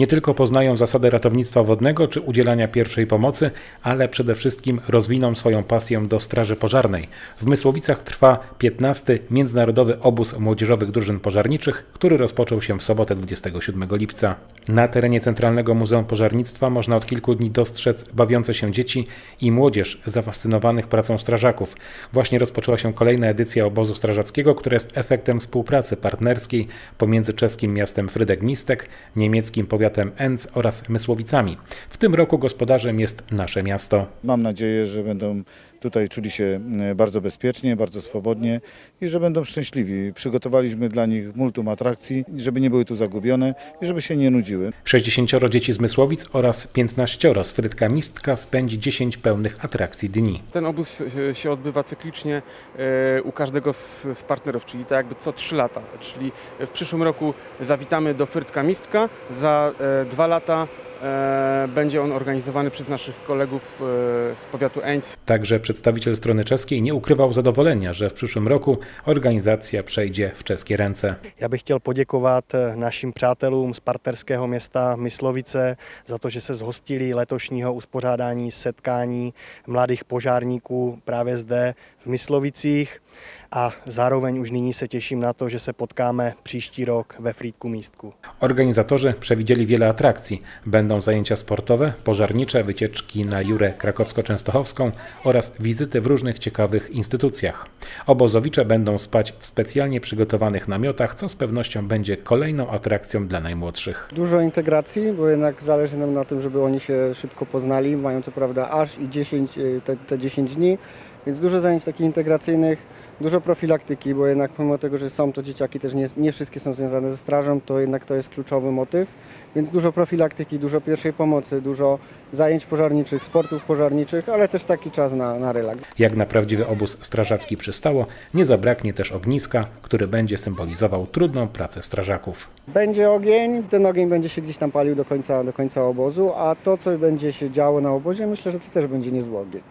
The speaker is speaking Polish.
Nie tylko poznają zasady ratownictwa wodnego czy udzielania pierwszej pomocy, ale przede wszystkim rozwiną swoją pasję do straży pożarnej. W Mysłowicach trwa 15. Międzynarodowy Obóz Młodzieżowych Drużyn Pożarniczych, który rozpoczął się w sobotę 27 lipca. Na terenie Centralnego Muzeum Pożarnictwa można od kilku dni dostrzec bawiące się dzieci i młodzież zafascynowanych pracą strażaków. Właśnie rozpoczęła się kolejna edycja obozu strażackiego, która jest efektem współpracy partnerskiej pomiędzy czeskim miastem Frydek-Mistek, niemieckim powiatem Enz oraz Mysłowicami. W tym roku gospodarzem jest nasze miasto. Mam nadzieję, że będą tutaj czuli się e, bardzo bezpiecznie, bardzo swobodnie i że będą szczęśliwi. Przygotowaliśmy dla nich multum atrakcji, żeby nie były tu zagubione i żeby się nie nudziły. 60 dzieci z Mysłowic oraz 15 z Frydka Mistka spędzi 10 pełnych atrakcji dni. Ten obóz się- odbywa cyklicznie e, u każdego z, partnerów, czyli tak jakby co 3 lata. Czyli w przyszłym roku zawitamy do Fyrtka Mistka, za dwa lata e, będzie on organizowany przez naszych kolegów e, z powiatu Eńc. Także przedstawiciel strony czeskiej nie ukrywał zadowolenia, że w przyszłym roku organizacja przejdzie w czeskie ręce. Já bych chtěl poděkovat eh, našim přátelům z partnerského města Myslovice za to, že se zhostili letošního uspořádání setkání mladých požárníků právě zde v Myslovicích a zároveň už nyní se těším na to, že se potkáme příští rok ve Frýdku Místku. Organizatorzy przewidzieli wiele atrakcji. Będą zajęcia sportowe, pożarnicze, wycieczki na Jurę Krakowsko-Częstochowską oraz wizyty w różnych ciekawych instytucjach. Obozowicze będą spać w specjalnie przygotowanych namiotach, co z pewnością będzie kolejną atrakcją dla najmłodszych. Dużo integracji, bo jednak zależy nam na tym, żeby oni się szybko poznali. Mają co prawda aż i 10, y, te, te 10 dni, więc dużo zajęć takich integracyjnych, dużo profilaktyki, bo jednak pomimo tego, że są to dzieciaki, też nie, nie wszystkie są związane ze strażą, to jednak to jest kluczowy motyw. Więc dużo profilaktyki, dużo pierwszej pomocy, dużo zajęć pożarniczych, sportów pożarniczych, ale też taki czas na, na relaks. Jak na prawdziwy obóz strażacki przystało, nie zabraknie też ogniska, który będzie symbolizował trudną pracę strażaków. Będzie ogień, ten ogień będzie się gdzieś tam palił do końca, do końca obozu, a to, co będzie się działo na obozie, myślę, że to też będzie niezły ogień.